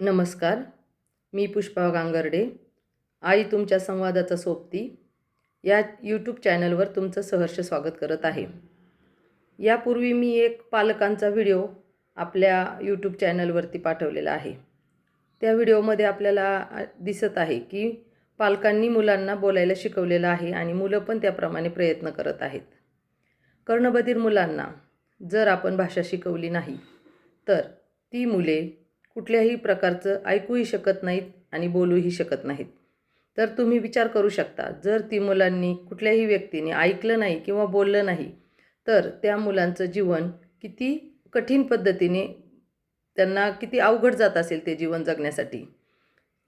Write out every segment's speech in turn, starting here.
नमस्कार मी पुष्पा गांगर्डे आई तुमच्या संवादाचा सोबती. या यूट्यूब चॅनलवर तुमचं सहर्ष स्वागत करत आहे. यापूर्वी मी एक पालकांचा व्हिडिओ आपल्या यूट्यूब चॅनलवरती पाठवलेला आहे. त्या व्हिडिओमध्ये आपल्याला दिसत आहे की पालकांनी मुलांना बोलायला शिकवलेलं आहे आणि मुलं पण त्याप्रमाणे प्रयत्न करत आहेत. कर्णबधीर मुलांना जर आपण भाषा शिकवली नाही तर ती मुले कुठल्याही प्रकारचं ऐकूही शकत नाहीत आणि बोलूही शकत नाहीत. तर तुम्ही विचार करू शकता जर ती मुलांनी कुठल्याही व्यक्तीने ऐकलं नाही किंवा बोललं नाही तर त्या मुलांचं जीवन किती कठीण पद्धतीने त्यांना किती अवघड जात असेल ते जीवन जगण्यासाठी.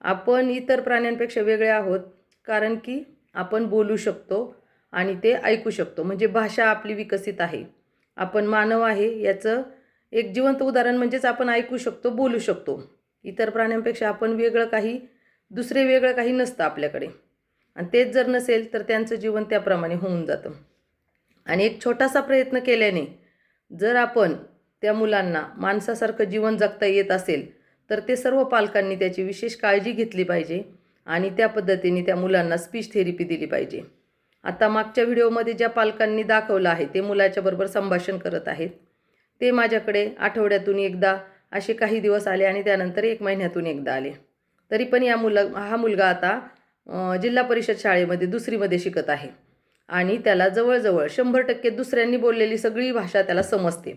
आपण इतर प्राण्यांपेक्षा वेगळे आहोत कारण की आपण बोलू शकतो आणि ते ऐकू शकतो. म्हणजे भाषा आपली विकसित आहे. आपण मानव आहे याचं एक जिवंत उदाहरण म्हणजेच आपण ऐकू शकतो बोलू शकतो. इतर प्राण्यांपेक्षा आपण वेगळं काही दुसरे वेगळं काही नसतं आपल्याकडे. आणि तेच जर नसेल तर त्यांचं जीवन त्याप्रमाणे होऊन जातं. आणि एक छोटासा प्रयत्न केल्याने जर आपण त्या मुलांना माणसासारखं जीवन जगता येत असेल तर ते सर्व पालकांनी त्याची विशेष काळजी घेतली पाहिजे आणि त्या पद्धतीने त्या मुलांना स्पीच थेरपी दिली पाहिजे. आता मागच्या व्हिडिओमध्ये ज्या पालकांनी दाखवलं आहे ते मुलाच्याबरोबर संभाषण करत आहेत. ते माझ्याकडे आठवड्यातून एकदा असे काही दिवस आले आणि त्यानंतर एक महिन्यातून एकदा आले. तरी पण या मुला हा मुलगा आता जिल्हा परिषद शाळेमध्ये दुसरीमध्ये शिकत आहे. आणि त्याला जवळजवळ शंभर टक्के दुसऱ्यांनी बोललेली सगळी भाषा त्याला समजते.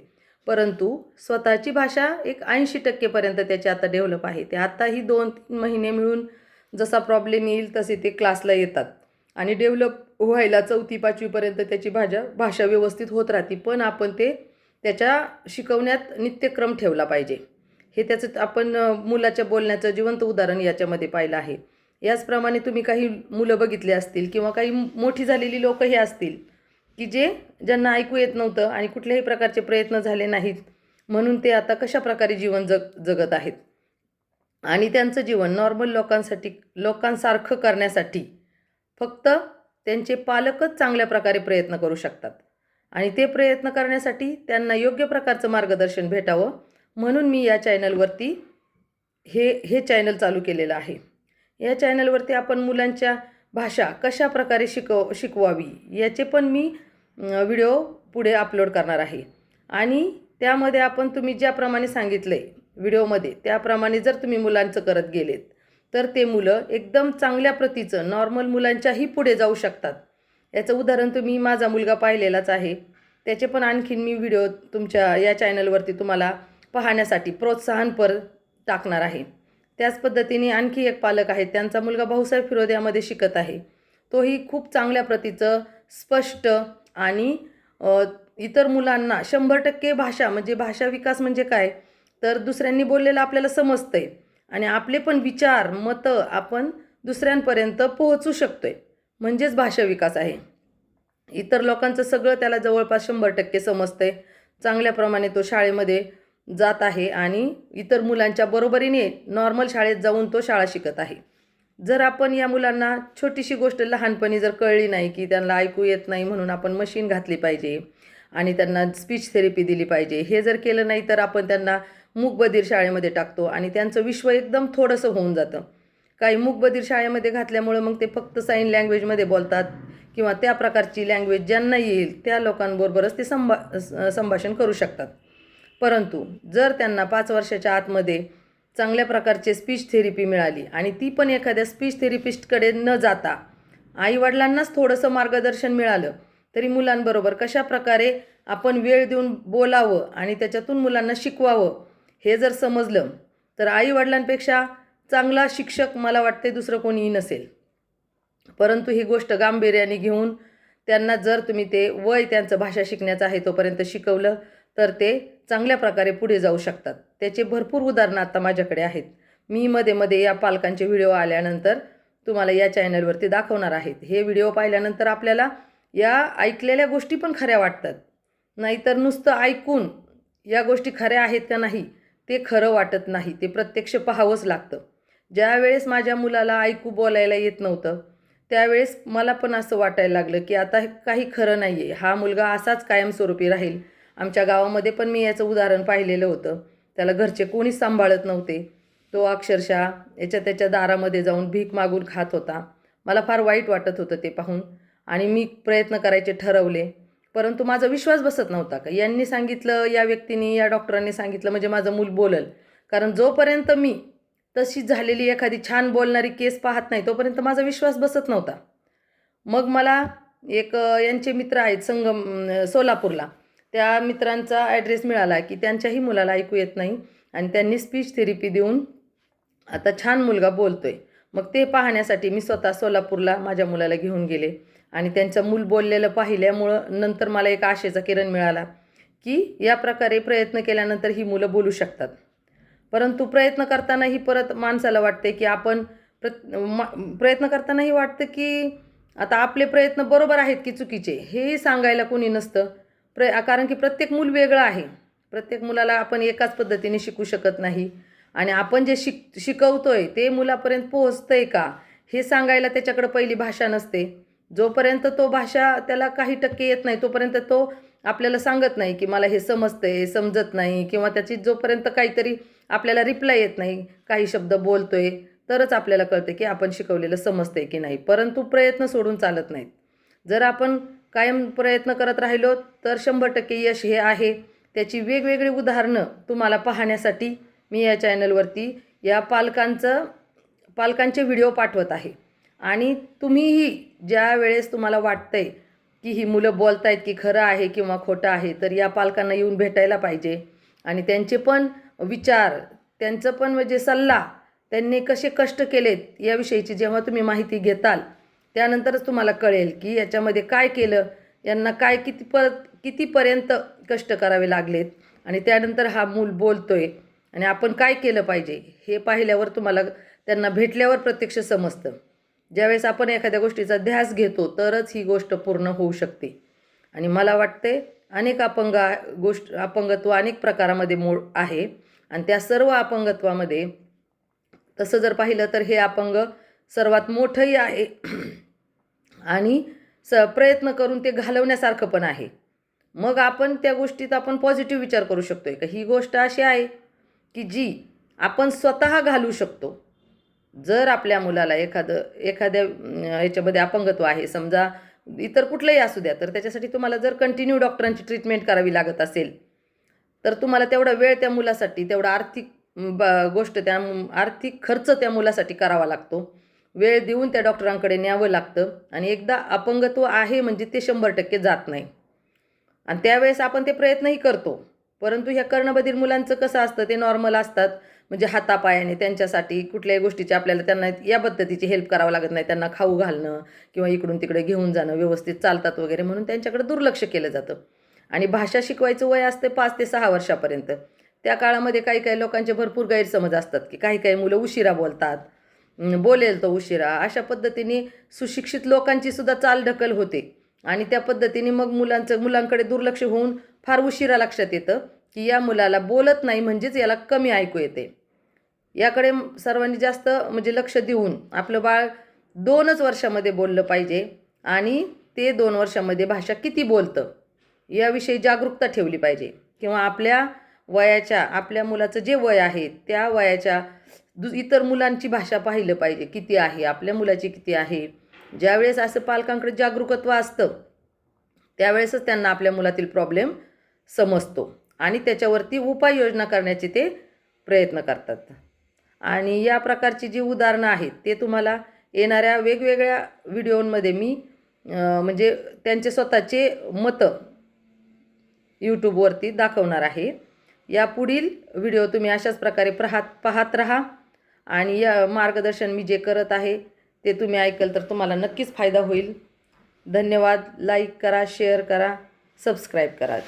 परंतु स्वतःची भाषा एक ऐंशी टक्केपर्यंत त्याची आता डेव्हलप आहे. ते आत्ताही दोन तीन महिने मिळून जसा प्रॉब्लेम येईल तसे ते क्लासला येतात. आणि डेव्हलप व्हायला चौथी पाचवीपर्यंत त्याची भाषा भाषा व्यवस्थित होत राहते. पण आपण ते त्याच्या शिकवण्यात नित्यक्रम ठेवला पाहिजे. हे त्याचं आपण मुलाच्या बोलण्याचं जिवंत उदाहरण याच्यामध्ये पाहिलं आहे. याचप्रमाणे तुम्ही काही मुलं बघितली असतील किंवा काही मोठी झालेली लोक हे असतील की जे ज्यांना ऐकू येत नव्हतं आणि कुठल्याही प्रकारचे प्रयत्न झाले नाहीत म्हणून ते आता कशा प्रकारे जीवन जग जगत आहेत? आणि त्यांचं जीवन नॉर्मल लोकांसाठी लोकांसारखं करण्यासाठी फक्त त्यांचे पालकच चांगल्या प्रकारे प्रयत्न करू शकतात. आणि ते प्रयत्न करण्यासाठी त्यांना योग्य प्रकारचं मार्गदर्शन भेटावं. म्हणून मी या चॅनलवरती हे हे चॅनल चालू केलेलं आहे. या चॅनलवरती आपण मुलांच्या भाषा कशा प्रकारे शिकव शिकवावी याचे पण मी व्हिडिओ पुढे अपलोड करणार आहे. आणि त्यामध्ये आपण तुम्ही ज्याप्रमाणे सांगितलं आहे व्हिडिओमध्ये त्याप्रमाणे जर तुम्ही मुलांचं करत गेलेत तर ते मुलं एकदम चांगल्या प्रतीचं नॉर्मल मुलांच्याही पुढे जाऊ शकतात. याचं उदाहरण तुम्ही माझा मुलगा पाहिलेलाच आहे. त्याचे पण आणखीन मी व्हिडिओ तुमच्या या चॅनलवरती तुम्हाला पाहण्यासाठी प्रोत्साहनपर टाकणार आहे. त्याच पद्धतीने आणखी एक पालक आहेत त्यांचा मुलगा भाऊसाहेब फिरोद यामध्ये शिकत आहे. तोही खूप चांगल्या प्रतीचं स्पष्ट आणि इतर मुलांना शंभर टक्के भाषा म्हणजे भाषा विकास म्हणजे काय? तर दुसऱ्यांनी बोललेलं आपल्याला समजतं आहे आणि आपले पण विचार मतं आपण दुसऱ्यांपर्यंत पोहोचू शकतो आहे म्हणजेच भाषा विकास आहे. इतर लोकांचं सगळं त्याला जवळपास शंभर टक्के समजतंय. चांगल्याप्रमाणे तो शाळेमध्ये जात आहे आणि इतर मुलांच्या बरोबरीने नॉर्मल शाळेत जाऊन तो शाळा शिकत आहे. जर आपण या मुलांना छोटीशी गोष्ट लहानपणी जर कळली नाही की त्यांना ऐकू येत नाही म्हणून आपण मशीन घातली पाहिजे आणि त्यांना स्पीच थेरपी दिली पाहिजे हे जर केलं नाही तर आपण त्यांना मूकबधीर शाळेमध्ये टाकतो आणि त्यांचं विश्व एकदम थोडंसं होऊन जातं. काही मूकबधीर शाळेमध्ये घातल्यामुळं मग ते फक्त साईन लँग्वेजमध्ये बोलतात. किंवा त्या प्रकारची लँग्वेज ज्यांना येईल त्या लोकांबरोबरच ते संभा स- संभाषण करू शकतात. परंतु जर त्यांना पाच वर्षाच्या आतमध्ये चांगल्या प्रकारचे स्पीच थेरपी मिळाली आणि ती पण एखाद्या स्पीच थेरपिस्टकडे न जाता आईवडिलांनाच थोडंसं मार्गदर्शन मिळालं तरी मुलांबरोबर कशा प्रकारे आपण वेळ देऊन बोलावं आणि त्याच्यातून मुलांना शिकवावं हे जर समजलं तर आईवडिलांपेक्षा चांगला शिक्षक मला वाटते दुसरं कोणीही नसेल. परंतु ही गोष्ट गांभीर्याने घेऊन त्यांना जर तुम्ही ते वय त्यांचं भाषा शिकण्याचं आहे तोपर्यंत शिकवलं तर ते चांगल्या प्रकारे पुढे जाऊ शकतात. त्याचे भरपूर उदाहरणं आता माझ्याकडे आहेत. मी मध्ये मध्ये या पालकांचे व्हिडिओ आल्यानंतर तुम्हाला या चॅनलवरती दाखवणार आहेत. हे व्हिडिओ पाहिल्यानंतर आपल्याला या ऐकलेल्या गोष्टी पण खऱ्या वाटतात. नाहीतर नुसतं ऐकून या गोष्टी खऱ्या आहेत का नाही ते खरं वाटत नाही. ते प्रत्यक्ष पाहावंच लागतं. ज्या वेळेस माझ्या मुलाला ऐकू बोलायला येत नव्हतं त्यावेळेस मला पण असं वाटायला लागलं की आता हे काही खरं नाही आहे हा मुलगा असाच कायमस्वरूपी राहील. आमच्या गावामध्ये पण मी याचं उदाहरण पाहिलेलं होतं. त्याला घरचे कोणीच सांभाळत नव्हते. तो अक्षरशः याच्या त्याच्या दारामध्ये जाऊन भीक मागून खात होता. मला फार वाईट वाटत होतं ते पाहून आणि मी प्रयत्न करायचे ठरवले. परंतु माझा विश्वास बसत नव्हता. का यांनी सांगितलं या व्यक्तीने या डॉक्टरांनी सांगितलं म्हणजे माझं मूल बोलल. कारण जोपर्यंत मी तशी झालेली एखादी छान बोलणारी केस पाहत नाही तोपर्यंत माझा विश्वास बसत नव्हता. मग मला एक यांचे मित्र आहेत संगम सोलापूरला. त्या मित्रांचा ॲड्रेस मिळाला की त्यांच्याही मुलाला ऐकू येत नाही आणि त्यांनी स्पीच थेरपी देऊन आता छान मुलगा बोलतो आहे मग ते पाहण्यासाठी मी स्वतः सोलापूरला माझ्या मुलाला घेऊन गेले आणि त्यांचं मूल बोललेलं पाहिल्यामुळं नंतर मला एक आशेचा किरण मिळाला की या प्रकारे प्रयत्न केल्यानंतर ही मुलं बोलू शकतात. परंतु प्रयत्न करतानाही परत माणसाला वाटते की आपण प्र प्रयत्न करतानाही वाटतं की आता आपले प्रयत्न बरोबर आहेत की चुकीचे हेही सांगायला कोणी नसतं. प्र कारण की प्रत्येक मूल वेगळं आहे. प्रत्येक मुलाला आपण एकाच पद्धतीने शिकू शकत नाही. आणि आपण जे शिक शिकवतोय ते मुलापर्यंत पोहोचतंय का हे सांगायला त्याच्याकडं पहिली भाषा नसते. जोपर्यंत तो भाषा त्याला काही टक्के येत नाही तोपर्यंत तो आपल्याला सांगत नाही की मला हे समजतं आहे समजत नाही किंवा त्याची जोपर्यंत काहीतरी आपल्याला रिप्लाय येत नाही. काही शब्द बोलतोय तरच आपल्याला कळते की आपण शिकवलेलं समजतंय की नाही. परंतु प्रयत्न सोडून चालत नाहीत. जर आपण कायम प्रयत्न करत राहिलो तर शंभर टक्के यश हे आहे. त्याची वेगवेगळी उदाहरणं तुम्हाला पाहण्यासाठी मी या चॅनलवरती या पालकांचं पालकांचे व्हिडिओ पाठवत आहे. आणि तुम्हीही ज्या वेळेस तुम्हाला वाटतंय की ही मुलं बोलतायत की खरं आहे किंवा खोटं आहे तर या पालकांना येऊन भेटायला पाहिजे. आणि त्यांचे पण विचार त्यांचं पण म्हणजे सल्ला त्यांनी कसे कष्ट केलेत याविषयीची जेव्हा तुम्ही माहिती घेताल त्यानंतरच तुम्हाला कळेल की याच्यामध्ये काय केलं यांना काय किती पर कितीपर्यंत कष्ट करावे लागलेत आणि त्यानंतर हा मूल बोलतो आहे आणि आपण काय केलं पाहिजे हे पाहिल्यावर तुम्हाला त्यांना भेटल्यावर प्रत्यक्ष समजतं. ज्यावेळेस आपण एखाद्या गोष्टीचा ध्यास घेतो तरच ही गोष्ट पूर्ण होऊ शकते. आणि मला वाटते अनेक अपंग गोष्ट अपंगत्व अनेक प्रकारामध्ये मूळ आहे. आणि त्या सर्व अपंगत्वामध्ये तसं जर पाहिलं तर हे अपंग सर्वात मोठंही आहे. आणि स प्रयत्न करून ते घालवण्यासारखं पण आहे. मग आपण त्या गोष्टीत आपण पॉझिटिव्ह विचार करू शकतो आहे का? ही गोष्ट अशी आहे की जी आपण स्वतः घालू शकतो. जर आपल्या मुलाला एखादं एखाद्या याच्यामध्ये अपंगत्व आहे समजा इतर कुठलंही असू द्या तर त्याच्यासाठी तुम्हाला जर कंटिन्यू डॉक्टरांची ट्रीटमेंट करावी लागत असेल तर तुम्हाला तेवढा वेळ त्या मुलासाठी तेवढा आर्थिक ब गोष्ट त्या आर्थिक खर्च त्या मुलासाठी करावा लागतो. वेळ देऊन त्या डॉक्टरांकडे न्यावं लागतं आणि एकदा अपंगत्व आहे म्हणजे ते शंभर टक्के जात नाही. आणि त्यावेळेस आपण ते प्रयत्नही करतो. परंतु ह्या कर्णबधीर मुलांचं कसं असतं ते नॉर्मल असतात. म्हणजे हातापायाने त्यांच्यासाठी कुठल्याही गोष्टीची आपल्याला त्यांना या पद्धतीची हेल्प करावं लागत नाही. त्यांना खाऊ घालणं किंवा इकडून तिकडे घेऊन जाणं व्यवस्थित चालतात वगैरे म्हणून त्यांच्याकडे दुर्लक्ष केलं जातं. आणि भाषा शिकवायचं वय असते पाच ते सहा वर्षापर्यंत. त्या काळामध्ये काही काही लोकांचे भरपूर गैरसमज असतात की काही काही मुलं उशिरा बोलतात. बोलेल तो उशिरा. अशा पद्धतीने सुशिक्षित लोकांची सुद्धा चालढकल होते. आणि त्या पद्धतीने मग मुलांचं मुलांकडे दुर्लक्ष होऊन फार उशिरा लक्षात येतं की या मुलाला बोलत नाही म्हणजेच याला कमी ऐकू येते. याकडे सर्वांनी जास्त म्हणजे लक्ष देऊन आपलं बाळ दोनच वर्षामध्ये बोललं पाहिजे आणि ते दोन वर्षामध्ये भाषा किती बोलतं. याविषयी जागरूकता ठेवली पाहिजे. किंवा आपल्या वयाच्या आपल्या मुलाचं जे वय आहे त्या वयाच्या दु इतर मुलांची भाषा पाहिलं पाहिजे. किती आहे आपल्या मुलाची किती आहे? ज्यावेळेस असं पालकांकडे जागरूकत्व असतं त्यावेळेसच त्यांना आपल्या मुलातील प्रॉब्लेम समजतो. आणि त्याच्यावरती उपाययोजना करण्याचे ते प्रयत्न करतात. आणि या प्रकारची जी उदाहरणं आहेत ते तुम्हाला येणाऱ्या वेगवेगळ्या व्हिडिओमध्ये मी म्हणजे त्यांचे स्वतःचे मतं यूट्यूबवरती दाखवणार आहे. या पुढील व्हिडिओ तुम्ही अशाच प्रकारे पाहात पाहत राहा. आणि या मार्गदर्शन मी जे करत आहे ते तुम्ही ऐकल तर तुम्हाला नक्कीच फायदा होईल. धन्यवाद. लाईक करा शेअर करा सबस्क्राईब करा.